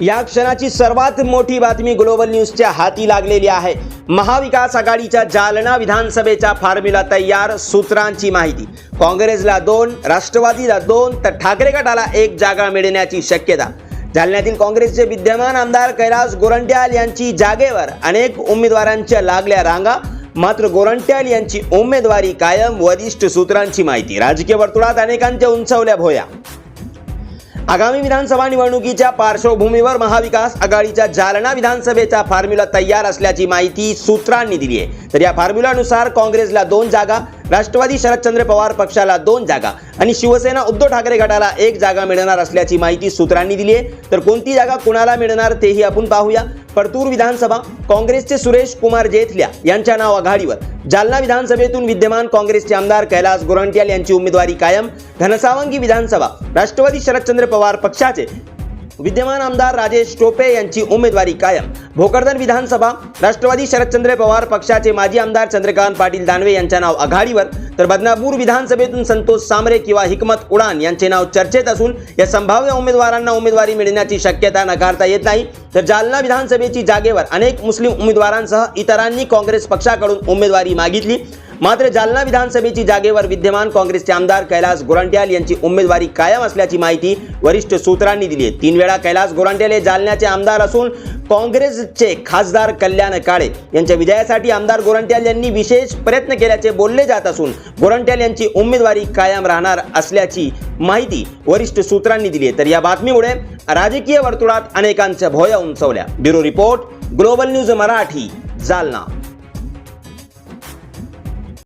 या क्षणाची सर्वात मोठी बातमी ग्लोबल न्यूजच्या हाती लागलेली आहे. महाविकास आघाडीच्या जालना विधानसभेच्या फॉर्म्युला तयार सूत्रांची माहिती. काँग्रेसला दोन राष्ट्रवादीला दोन तर ठाकरे गटाला एक जागा मिळण्याची शक्यता. जालन्यातील काँग्रेसचे विद्यमान आमदार कैलास गोरंट्याल यांची जागेवर अनेक उमेदवारांच्या लागल्या रांगा मात्र गोरंट्याल यांची उमेदवारी कायम वरिष्ठ सूत्रांची माहिती. राजकीय वर्तुळात अनेकांच्या उंचावल्या भोया. आगामी विधानसभा निवडणुकीच्या पार्श्वभूमीवर महाविकास आघाडीच्या जालना विधानसभेचा फॉर्म्युला तयार असल्याची माहिती सूत्रांनी दिली आहे. तर या फॉर्म्युलानुसार काँग्रेसला दोन जागा राष्ट्रवादी शरदचंद्र पवार पक्षाला दोन जागा आणि शिवसेना उद्धव ठाकरे गटाला एक जागा मिळणार असल्याची माहिती सूत्रांनी दिली आहे. तर कोणती जागा कुणाला मिळणार तेही आपण पाहूया. परतूर विधानसभा काँग्रेसचे सुरेश कुमार जेथल्या यांच्या नाव आघाडीवर. जालना विधानसभेतून विद्यमान काँग्रेसचे आमदार कैलास गोरंट्याल यांची उमेदवारी कायम. घनसावंगी विधानसभा राष्ट्रवादी शरदचंद्र पवार पक्षाचे विद्यमान आमदार राजेश टोपे यांची उमेदवारी कायम. भोकरदन विधानसभा राष्ट्रवादी शरदचंद्र पवार पक्षाचे माजी आमदार चंद्रकांत पाटील दानवे यांच्या नाव आघाडीवर तर बदनापूर विधानसभेतून संतोष सामरे किंवा हिकमत उडान यांचे नाव चर्चेत असून या संभाव्य उमेदवारांना उमेदवारी मिळण्याची शक्यता नकारता येत नाही. तर जालना विधानसभेची जागेवर अनेक मुस्लिम उमेदवारांसह इतरांनी काँग्रेस पक्षाकडून उमेदवारी मागितली. मात्र जालना विधानसभेची जागेवर विद्यमान काँग्रेसचे आमदार कैलास गोरंट्याल यांची उमेदवारी कायम असल्याची माहिती वरिष्ठ सूत्रांनी दिली आहे. तीन वेळा कैलास गोरंट्याल हे जालन्याचे आमदार असून काँग्रेसचे खासदार कल्याण काळे यांच्या विजयासाठी आमदार गोरंट्याल यांनी विशेष प्रयत्न केल्याचे बोलले जात असून गोरंट्याल यांची उमेदवारी कायम राहणार असल्याची माहिती वरिष्ठ सूत्रांनी दिली आहे. तर या बातमीमुळे राजकीय वर्तुळात अनेकांच्या भोया उंचवल्या. Bureau report global news Marathi Jalna.